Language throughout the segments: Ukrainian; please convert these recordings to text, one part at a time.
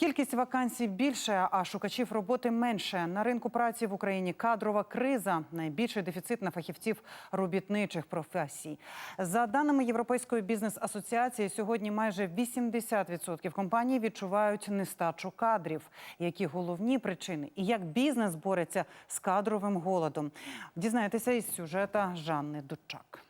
Кількість вакансій більше, а шукачів роботи менше. На ринку праці в Україні кадрова криза. Найбільший дефіцит на фахівців робітничих професій. За даними Європейської бізнес-асоціації, сьогодні майже 80% компаній відчувають нестачу кадрів. Які головні причини і як бізнес бореться з кадровим голодом? Дізнаєтеся із сюжета Жанни Дучак.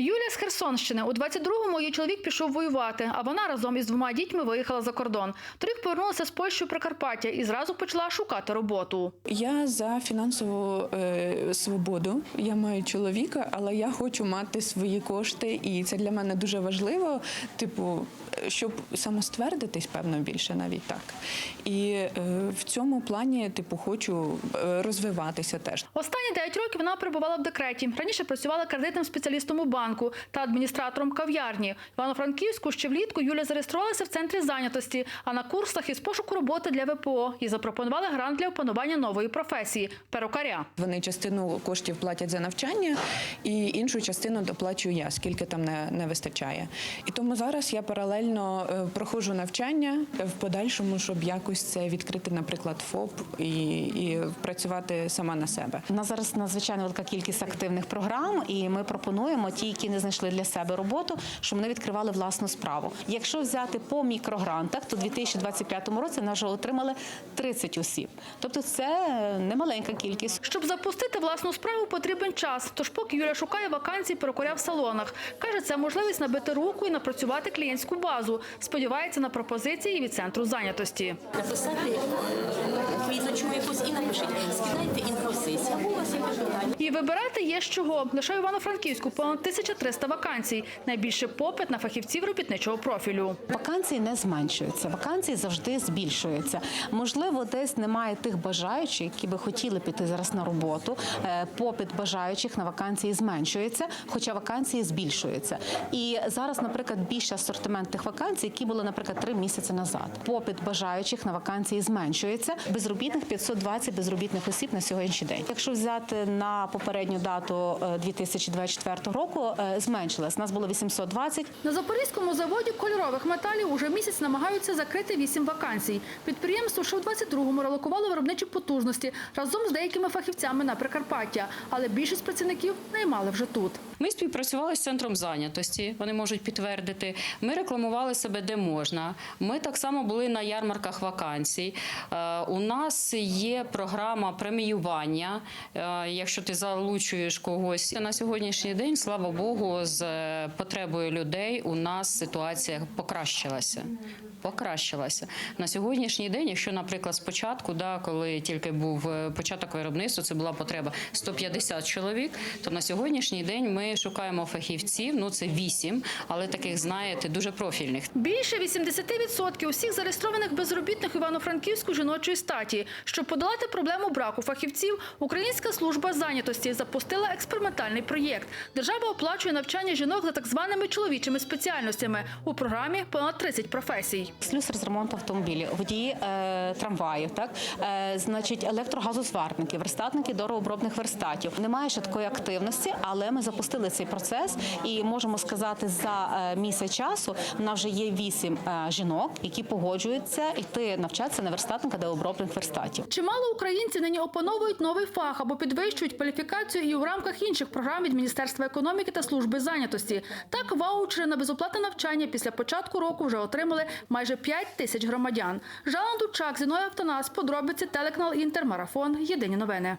Юлія з Херсонщини. У 22-му її чоловік пішов воювати, а вона разом із двома дітьми виїхала за кордон. Торік повернулася з Польщі у Прикарпаття і зразу почала шукати роботу. Я за фінансову е, свободу. Я маю чоловіка, але я хочу мати свої кошти, і це для мене дуже важливо. Типу, щоб самоствердитись, певно, більше навіть так. І е, в цьому плані, типу, хочу е, розвиватися теж. Останні 9 років вона перебувала в декреті. Раніше працювала кредитним спеціалістом у банку та адміністратором кав'ярні. Івано-Франківську ще влітку Юлія зареєструвалася в центрі зайнятості, а на курсах із пошуку роботи для ВПО і запропонували грант для опанування нової професії перукаря. Вони частину коштів платять за навчання, і іншу частину доплачую я, скільки там не, не вистачає. І тому зараз я паралельно е, проходжу навчання в подальшому, щоб якось це відкрити, наприклад, ФОП і, і працювати сама на себе. У нас зараз надзвичайно велика кількість активних програм, і ми пропонуємо ті, які не знайшли для себе роботу, щоб вони відкривали власну справу. Якщо взяти по мікрогрантах, то у 2025 році нас вже отримали 30 осіб. Тобто це немаленька кількість. Щоб запустити власну справу, потрібен час. Тож поки Юля шукає вакансії перукаря в салонах. Каже, це можливість набити руку і напрацювати клієнтську базу. Сподівається на пропозиції від центру зайнятості. написати і скидайте інфосесію, або у вас є питання. І вибирати є з чого. Лише в Івано-Франківську понад 1300 вакансій. Найбільше попит на фахівців робітничого профілю. Вакансії не зменшуються, вакансії завжди збільшуються. Можливо, десь немає тих бажаючих, які би хотіли піти зараз на роботу. Е, Попит бажаючих на вакансії зменшується, хоча вакансії збільшуються. І зараз, наприклад, більший асортимент тих вакансій, які були, наприклад, три місяці назад. Попит бажаючих на вакансії зменшується. Безробітних 520 безробітних осіб на сьогоднішній день. Якщо взяти на попередню дату е, 2024 року, е, зменшилась. Нас було 820, На Запорізькому заводі кольорових металів уже місяць намагаються закрити вісім вакансій. Підприємство ще в 22-му релокувало виробничі потужності разом з деякими фахівцями на Прикарпаття, але більшість працівників наймали вже тут. Ми співпрацювали з центром зайнятості. Вони можуть підтвердити. Ми рекламували себе де можна. Ми так само були на ярмарках вакансій. Е, У нас є програма преміювання. Е, Якщо ти залучуєш когось на сьогоднішній день, слава Богу, з потребою людей у нас ситуація покращилася. Покращилася на сьогоднішній день. Якщо, наприклад, спочатку, да, коли тільки був е, початок виробництва, це була потреба 150 чоловік. То на сьогоднішній день ми шукаємо фахівців. Ну це 8, але таких знаєте дуже профільних. Більше 80% усіх зареєстрованих безробітних Івано-Франківську жіночої статі. Щоб подолати проблему браку фахівців, Українська служба зайнятості запустила експериментальний проєкт. Держава оплачує навчання жінок за так званими чоловічими спеціальностями. У програмі понад 30 професій. слюсар з ремонту автомобілів, водії е, трамваїв, так е, значить електрогазозварники, верстатники дорообробних верстатів. Немає ще такої активності, але ми запустили цей процес і можемо сказати, за е, місяць часу в нас вже є вісім е, жінок, які погоджуються йти навчатися на верстатника дорообробних верстатів. Чимало українців нині опановують новий фах або підвищують кваліфікацію і у рамках інших програм від Міністерства економіки та служби зайнятості. Так, ваучери на безоплатне навчання після початку року вже отримали майже 5 тисяч громадян. Жанна Дучак, Зіною Автонас, подробиці телеканал інтермарафон. Єдині новини.